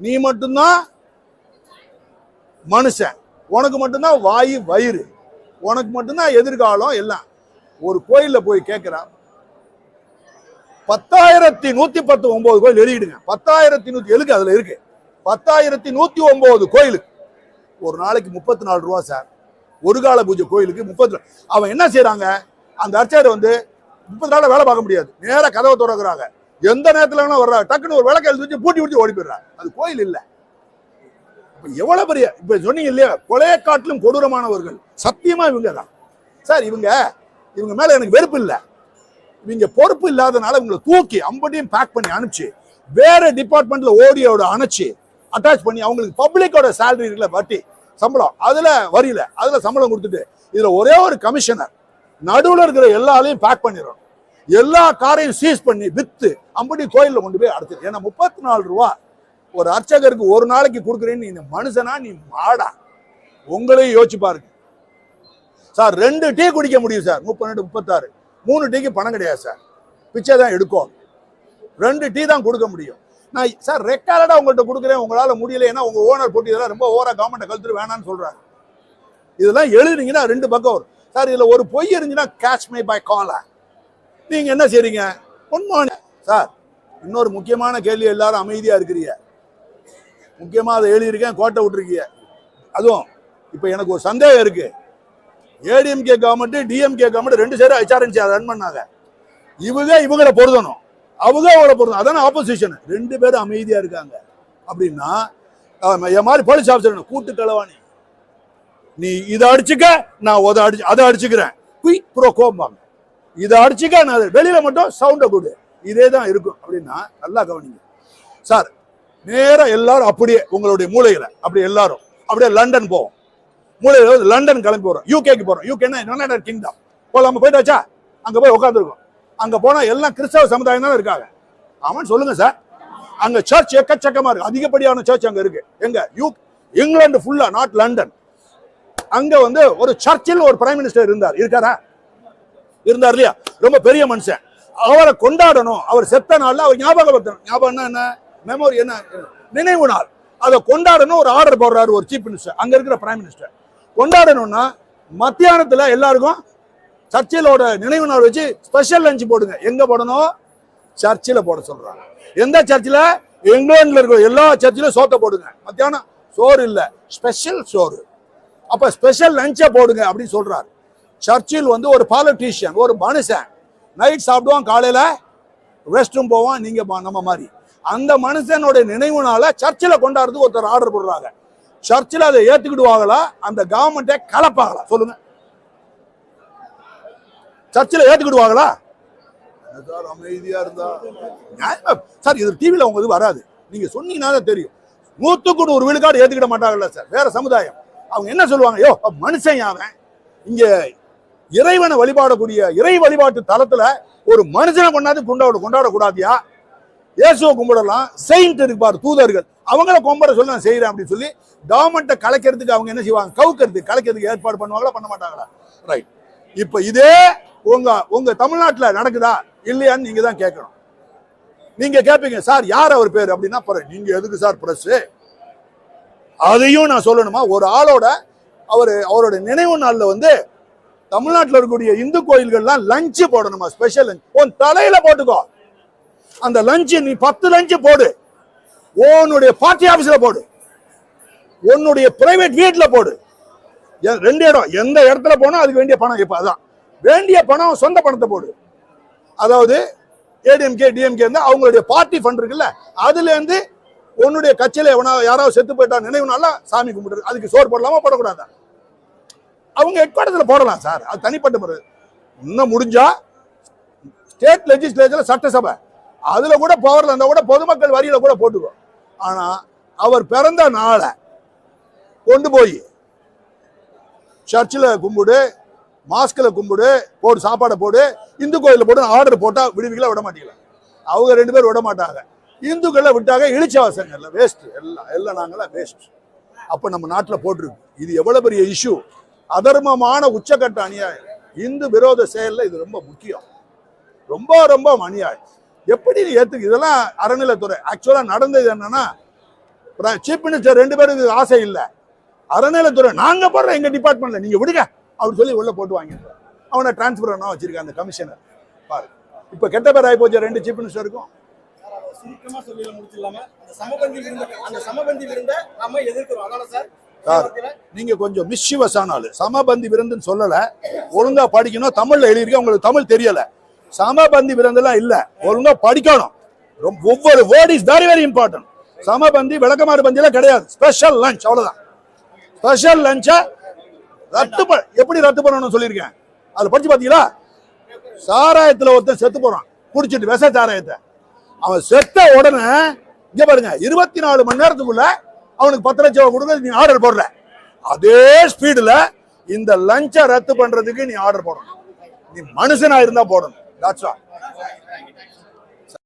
நீ மட்டும்தான் மனுஷன். உனக்கு மட்டும்தான் வாயு வயிறு. உனக்கு மட்டும்தான் எதிர்காலம் எல்லாம். ஒரு கோயிலில் போய் கேட்கிறா பத்தாயிரத்தி நூத்தி பத்து ஒம்பது கோயில் எழுதிடுங்க. பத்தாயிரத்தி நூத்தி எழுக்கு அதில் இருக்கு. பத்தாயிரத்தி நூத்தி ஒன்பது கோயிலுக்கு. ஒரு நாளைக்கு முப்பத்தி நாலு ரூபா சார். ஒரு கால பூஜை கோயிலுக்கு முப்பத்தி அவன் என்ன செய்கிறாங்க அந்த அர்ச்சகர் வந்து முப்பது நாள் வேலை பார்க்க முடியாது. நேராக கதவை திறக்கிறாங்க. எந்த நேரத்துல வேணா வர்றாங்க. டக்குன்னு ஒரு விளக்கு எழுதி வச்சு பூட்டி பிடிச்சி ஓடி போயிடுறாங்க. அது கோயில் இல்ல. இப்ப எவ்வளவு பெரிய இப்ப சொன்னீங்க இல்லையா கொலையை காட்டிலும் கொடூரமானவர்கள். சத்தியமா இவங்க தான். சார் இவங்க இவங்க மேல எனக்கு வெறுப்பு இல்ல. இவங்க பொறுப்பு இல்லாதனால இவங்களை தூக்கி அம்படியும் பேக் பண்ணி அனுப்பிச்சு வேற டிபார்ட்மெண்ட்ல ஓடியோட அணைச்சு அட்டாச் பண்ணி அவங்களுக்கு பப்ளிக்கோட சேலரி இருக்குல்ல வட்டி சம்பளம். அதுல வரியில அதுல சம்பளம் கொடுத்துட்டு இதுல ஒரே ஒரு கமிஷனர் நடுவுல இருக்கிற எல்லாரையும் பேக் பண்ணிடணும். எல்லா காரையும் சீஸ் பண்ணி வித்து அம்படி கோயிலில் கொண்டு போய் அடைச்சிரு. ஏன்னா முப்பத்தி நாலு ரூபா ஒரு அர்ச்சகருக்கு ஒரு நாளைக்கு கொடுக்குறேன்னு நீ இந்த மனுஷனா நீ மாடா. உங்களையும் யோசிச்சு பாருங்க. சார் ரெண்டு டீ குடிக்க முடியும் சார். முப்பத்தி முப்பத்தாறு. மூணு டீக்கு பணம் கிடையாது சார். பிச்சை தான் எடுக்கும். ரெண்டு டீ தான் கொடுக்க முடியும். நான் சார் ரெக்கார்டாக உங்கள்கிட்ட கொடுக்குறேன். உங்களால் முடியல. ஏன்னா உங்கள் ஓனர் போட்டு இதெல்லாம் ரொம்ப ஓவரா கவர்மெண்ட்டை கழுத்துட்டு வேணாம்னு சொல்கிறாரு இதெல்லாம் எழுதுனீங்கன்னா ரெண்டு பக்கம் வரும். சார் இதில் ஒரு பொய் இருந்துச்சுன்னா கேஷ் மை பை காலா நீங்க என்ன செய்றீங்க? உண்மையான சார் இன்னொரு முக்கியமான கேள்வி எல்லாரும் அமைதியா இருக்கிறீங்க. முக்கியமா அதை எழுதியிருக்கேன் கோட்டை விட்டுருக்கீங்க. அதுவும் இப்ப எனக்கு ஒரு சந்தேகம் இருக்கு. ஏடிஎம்கே கவர்மெண்ட் டிஎம்கே கவர்மெண்ட் ரெண்டு சேரும் ஹெச்ஆர்என்சி அதை ரன் பண்ணாங்க. இவங்க இவங்களை பொருதணும். அவங்க அவங்கள பொருதணும். அதான ஆப்போசிஷன் ரெண்டு பேரும் அமைதியா இருக்காங்க. அப்படின்னா என் மாதிரி போலீஸ் ஆஃபீஸர் கூட்டு கலவாணி நீ இதை அடிச்சுக்க நான் அதை அடிச்சு அதை அடிச்சுக்கிறேன். குயிக் ப்ரோ கோம்பாங்க இதை அடிச்சுக்க நான் வெளியில மட்டும் சவுண்டை கொடு இதே தான் இருக்கும். அப்படின்னா நல்லா கவனிங்க. சார் நேரா எல்லாரும் அப்படியே உங்களுடைய மூளையில அப்படி எல்லாரும் அப்படியே லண்டன் போவோம். மூளையில வந்து லண்டன் கிளம்பி போறோம். யூகேக்கு போறோம். யூகேன்னா யுனைடெட் கிங்டம் போலாம? போயிட்டாச்சா? அங்க போய் உட்காந்துருக்கோம் அங்க போனா எல்லாம் கிறிஸ்தவ சமுதாயம் தானே இருக்காங்க. அவன் சொல்லுங்க சார். அங்க சர்ச் எக்கச்சக்கமா இருக்கு. அதிகப்படியான சர்ச் அங்க இருக்கு. எங்க? யூ இங்கிலாந்து ஃபுல்லா நாட் லண்டன் அங்க வந்து ஒரு சர்ச்சில் ஒரு பிரைம் மினிஸ்டர் இருந்தார். இருக்காரா? இருந்தார் இல்லையா? ரொம்ப பெரிய மனுஷன். அவரை கொண்டாடணும். அவர் செத்த நாள்ல அவர் ஞாபகப்படுத்தணும். ஞாபகம்னா என்ன? மெமோரி என்ன? நினைவு நாள். அதை கொண்டாடணும். ஒரு ஆர்டர் போடுறாரு ஒரு சீஃப் மினிஸ்டர் அங்க இருக்கிற பிரைம் மினிஸ்டர் கொண்டாடணும்னா மத்தியானத்துல எல்லாருக்கும் சர்ச்சிலோட நினைவு நாள் வச்சு ஸ்பெஷல் லஞ்ச் போடுங்க. எங்க போடணும்? சர்ச்சில் போட சொல்றாங்க. எந்த சர்ச்சில் இங்கிலாந்துல இருக்கிற எல்லா சர்ச்சிலும் சோத்தை போடுங்க. மத்தியானம் சோறு இல்லை. ஸ்பெஷல் சோறு. அப்ப ஸ்பெஷல் லஞ்சை போடுங்க அப்படின்னு சொல்றாரு. சர்ச்சில் வந்து ஒரு பாலிட்டிஷியன் ஒரு மனுஷன். நைட் சாப்பிடுவான் காலையில் ரெஸ்ட் ரூம் போவான் நீங்கள் நம்ம மாதிரி. அந்த மனுஷனோட நினைவுனால சர்ச்சில் கொண்டாடுறதுக்கு ஒருத்தர் ஆர்டர் போடுறாங்க. சர்ச்சில் அதை ஏற்றுக்கிடுவாங்களா அந்த கவர்மெண்ட்டை கலப்பாங்களா? சொல்லுங்க. சர்ச்சில் ஏற்றுக்கிடுவாங்களா சார் அமைதியாக இருந்தா. நியாயமா? சார் இது டிவியில் அவங்க இது வராது. நீங்கள் சொன்னீங்கன்னா தான் தெரியும். நூத்துக்கு நூறு விழுக்காடு ஏற்றுக்கிட மாட்டாங்கல்ல சார். வேற சமுதாயம். அவங்க என்ன சொல்லுவாங்க? யோ மனுஷன் அவன்? இங்கே இறைவனை வழிபாடக்கூடிய இறை வழிபாட்டு தளத்துல ஒரு மனுஷனை கொண்டாந்து கொண்டாட கொண்டாடக்கூடாதியா? இயேசுவை கும்பிடலாம். செயின்ட் இருப்பார் தூதர்கள். அவங்கள கொம்பரை சொல்லி நான் செய்யறேன் அப்படின்னு சொல்லி கவர்மெண்ட்டை கலைக்கிறதுக்கு அவங்க என்ன செய்வாங்க? கவுக்கிறதுக்கு கலைக்கிறதுக்கு ஏற்பாடு பண்ணுவாங்களா பண்ண மாட்டாங்களா? ரைட் இப்போ இதே உங்க உங்க தமிழ்நாட்டில் நடக்குதா? இல்லையான்னு நீங்க தான் கேட்கணும். நீங்க கேட்பீங்க சார் யார் அவர் பேர்? அப்படின்னா பாரு, நீங்க எதுக்கு சார் பிரஸ் அதையும் நான் சொல்லணுமா? ஒரு ஆளோட அவர் அவரோட நினைவு நாளில் வந்து தமிழ்நாட்டில் இருக்கக்கூடிய இந்து கோயில்கள்லாம் லஞ்சு போடணுமா? ஸ்பெஷல் லஞ்ச் உன் தலையில போட்டுக்கோ. அந்த லஞ்சு நீ பத்து லஞ்சு போடு. உன்னுடைய பார்ட்டி ஆபீஸ்ல போடு. உன்னுடைய பிரைவேட் வீட்டில் போடு. ரெண்டு இடம். எந்த இடத்துல போனா அதுக்கு வேண்டிய பணம் இப்போ அதான். வேண்டிய பணம் சொந்த பணத்தை போடு. அதாவது ஏடிஎம்கே டிஎம்கே இருந்தால் அவங்களுடைய பார்ட்டி ஃபண்ட் இருக்குல்ல அதுலேருந்து உன்னுடைய கட்சியில் எவனா யாராவது செத்து போயிட்டா நினைவுனால சாமி கும்பிடுறது. அதுக்கு சோறு போடலாமா? போடக்கூடாதா? அவங்க ஹெட்குவார்டர்ஸ்ல போடலாம் சார் அது தனிப்பட்ட முறை. இன்னும் முடிஞ்சா ஸ்டேட் லெஜிஸ்லேச்சரில் சட்டசபை. அதுல கூட பவர்ல இருந்தால் கூட பொதுமக்கள் வரியில கூட போட்டுக்கோ. ஆனா அவர் பிறந்த நாளை கொண்டு போய் சர்ச்சில் கும்பிடு மாஸ்கில் கும்பிடு போடு சாப்பாடை போடு இந்து கோயிலில் போட்டு ஆர்டர் போட்டா விடுவீங்களா விட மாட்டீங்களா? அவங்க ரெண்டு பேரும் விட மாட்டாங்க. இந்துக்களை விட்டாங்க இழிச்சவாசங்க எல்லாம் வேஸ்ட் எல்லாம் எல்லாம் நாங்களாம் வேஸ்ட் அப்போ நம்ம நாட்டில் போட்டிருக்கு. இது எவ்வளவு பெரிய இஷ்யூ அதர்மமான உச்சக்கட்ட அநியாயம். இந்து விரோத செயல்ல இது ரொம்ப முக்கியம். ரொம்ப ரொம்ப அநியாயம். எப்படி நீ ஏத்துக்கு இதெல்லாம் அறநிலைத்துறை ஆக்சுவலா நடந்தது என்னன்னா சீஃப் மினிஸ்டர் ரெண்டு பேருக்கு ஆசை இல்லை. அறநிலைத்துறை நாங்க போடுறோம் எங்க டிபார்ட்மெண்ட்ல நீங்க விடுங்க அப்படின்னு சொல்லி உள்ளே போட்டு வாங்கிடுறோம். அவனை டிரான்ஸ்ஃபர் பண்ண வச்சிருக்காங்க அந்த கமிஷனர் பாரு. இப்ப கெட்ட பேர் ஆகி போச்சு ரெண்டு சீஃப் மினிஸ்டருக்கும் சுருக்கமாக அதை முடிச்சிடலாமா அந்த சமபந்தி விருந்த அந்த சமபந்தி விருந்த நம்ம எதிர்க்கிறோம். அதனால சார்? சார். நீங்க கொஞ்சம் மிஸ்யூவஸ் ஆனாலு சமபந்தி விருந்துன்னு சொல்லல. ஒழுங்கா படிக்கணும். தமிழ்ல எழுதியிருக்க உங்களுக்கு தமிழ் தெரியல. சமபந்தி விருந்தெல்லாம் இல்ல. ஒழுங்கா படிக்கணும். ரொம்ப- ஒவ்வொரு word is very very important சமபந்தி விளக்கமாறு பந்தியெல்லாம் கிடையாது. ஸ்பெஷல் லஞ்ச் அவ்வளவுதான். ஸ்பெஷல் லஞ்சை ரத்து எப்படி ரத்து பண்ணணும்னு சொல்லியிருக்கேன். அதுல படிச்சு பாத்தீங்களா சாராயத்துல ஒருத்தன் செத்து போறான். குடிச்சிட்டு விச சாராயத்தை. அவன் செத்த உடனே இங்க பாருங்க இருபத்தி நாலு மணி நேரத்துக்குள்ள அவனுக்கு பத்து லட்சம் ரூபாய் கொடுக்க நீ ஆர்டர் போடுற. அதே ஸ்பீடில் இந்த லஞ்சை ரத்து பண்ணுறதுக்கு நீ ஆர்டர் போடணும். நீ மனுஷனாக இருந்தால் போடணும். That's all